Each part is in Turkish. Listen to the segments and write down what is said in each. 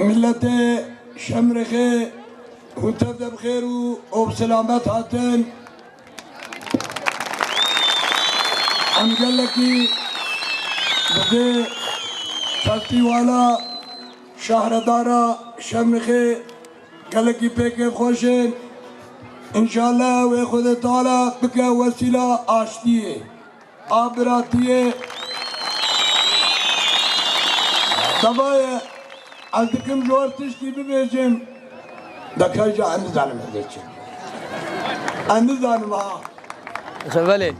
ملت شمرخے ہنتدب خیرو اوب سلامت ہاتن انجل کی بجے تھرتی والا شہردارہ شمرخے گل کی پیکے خوشن۔ انشاءاللہ وہ خود تعالیٰ بکے وسیلہ آشتی ہے آبراتی ہے۔ Vesila aştiye, abiratiye. Sabaya az dikim jor tiştî bibêjim. Dekaja em nizanim ez ê çi. Em nizanim ha. Şevvalê.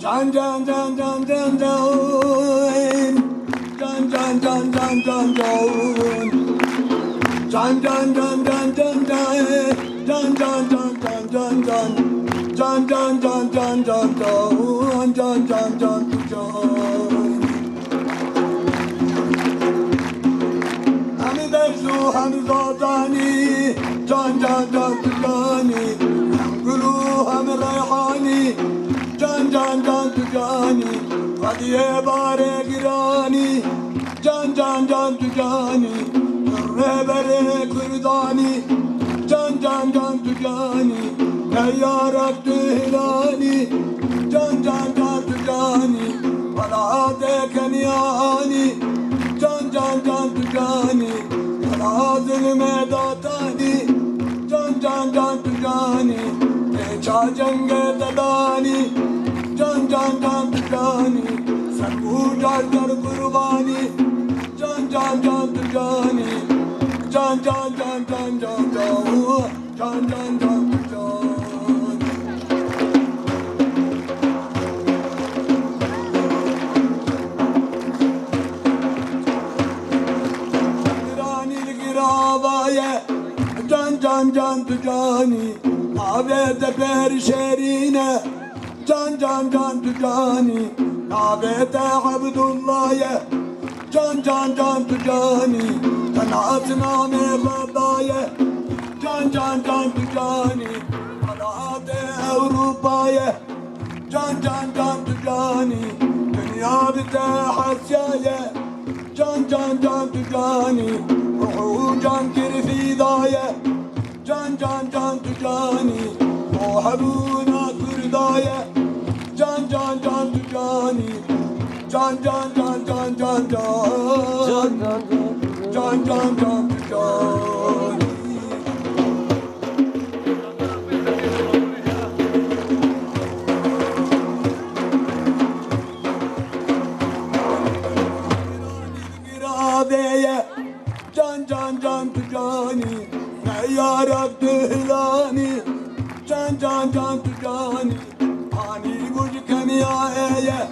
Can can can can can can. Can can can can can can. Can can can can can can. Can can can can. Hem dersu hem zadani. Can can can tükani. Hem gülü hem reyhani. Can can can tükani. Hadiye bare girani. Can can can tükani. Rebere kürdani. Can can can tükani. Teyyarat hilani. Can can can tükani. Balade kenyani. Can can can tükani. Razıl medatani. Can can can tükani. Eça cenge tedani. Can can can tükani. Sargu jar kurbani. Can can can tükani. Can can can can can can. Can can can tükani. Can can tücani Avete perşerine Can can can tücani Avete abdullaye Can can can tücani Kanaatna me badaye Can can can tücani Kanate Avrupa'ye. Can can can tücani Dünya bite hasyaye. Can can can tücani Ruhu can kirfidaye Can can can tücani Muhabuna kırdaye Can can can tücani Can can can can can can Can can can. Tücani Hani guc kemiyeye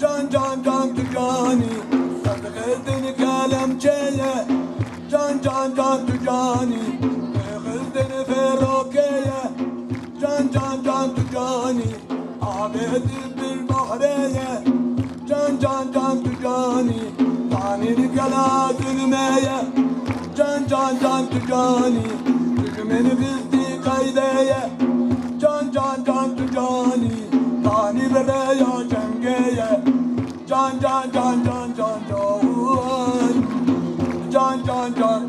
Can can can. Tücani Sadgıldın kelemçeye Can can can tücani Kıldın ferokeye. Can can can tücani Abedi bir bahreye. Can can can tücani Tanir kala zulmeye Can can can tücani Hükmeni bildi kaydeye Can can can tücani Tani bereya cengeye. Can can can can can can. Can can can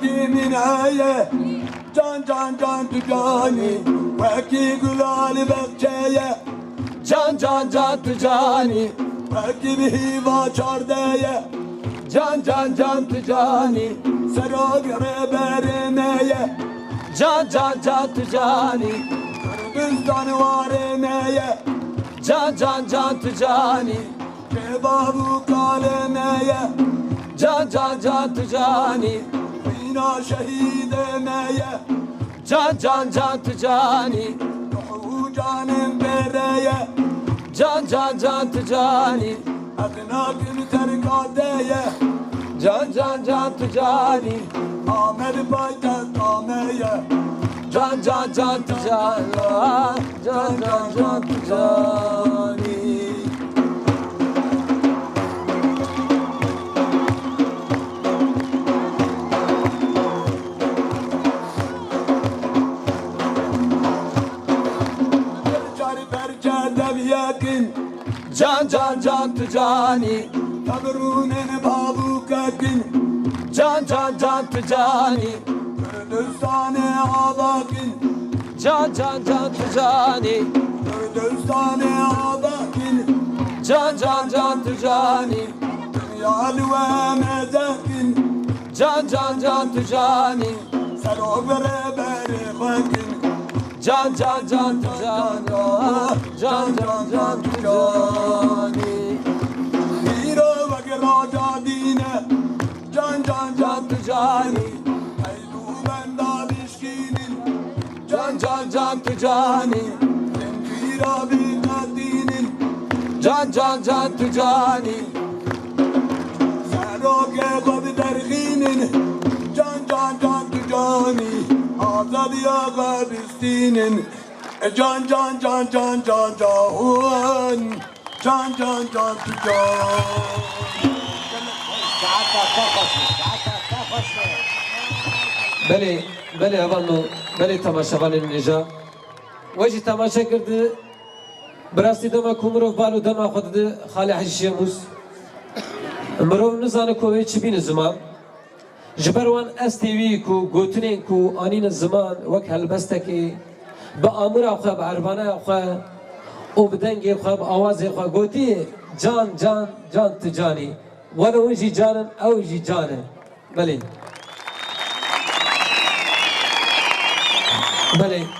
kimin heye Can can can tücani Peki gülali bekçeye Can can can tücani. Peki bir hiva çardeye Can can can tücani. Sera göre berimeye Can can can tücani. Kırgızdan var emeye Can can can tücani. Kebabı kalemeye Can can can tücani. Bina şehit emeye Can can can tücani. Canım bereye Can can can tücani. Adına gün terkadeye Can can can tücani. Amer paytaht ameye. Can can can ticani Can can can ticani Can can can ticani Tabrûnen babukekin Can can can ticani Kürdistan'e ağlakin Can can can ticani Kürdistan'e ağlakin Can can can ticani Dünyal ve mezekin. Can can can ticani Can can can ticani Can can can ticani Hiro ve raja dine. Can can can Can. Ticani Haydu ben davişkinin Can can can ticani Zincira bir kadinin Can can can ticani Serok ebabi derginin Azad ya gabistinin E Can can can can can can Can can can tücani بله بله اوانو بله تماشاوان نجا وجی تماشا کرده براستی دما کومرو بالو دما خود ده خالی حجیه موس مرو نزانه کوی چی بین زمان جبروان اس تیوی کو گوتنین کو آنین زمان وک هلبسته کی با آمور آخوا با عربانه آخوا او بدنگ آخوا با آواز آخوا گوتی جان جان جان تجانی ولو اونجی جانن او جی جانن بله بله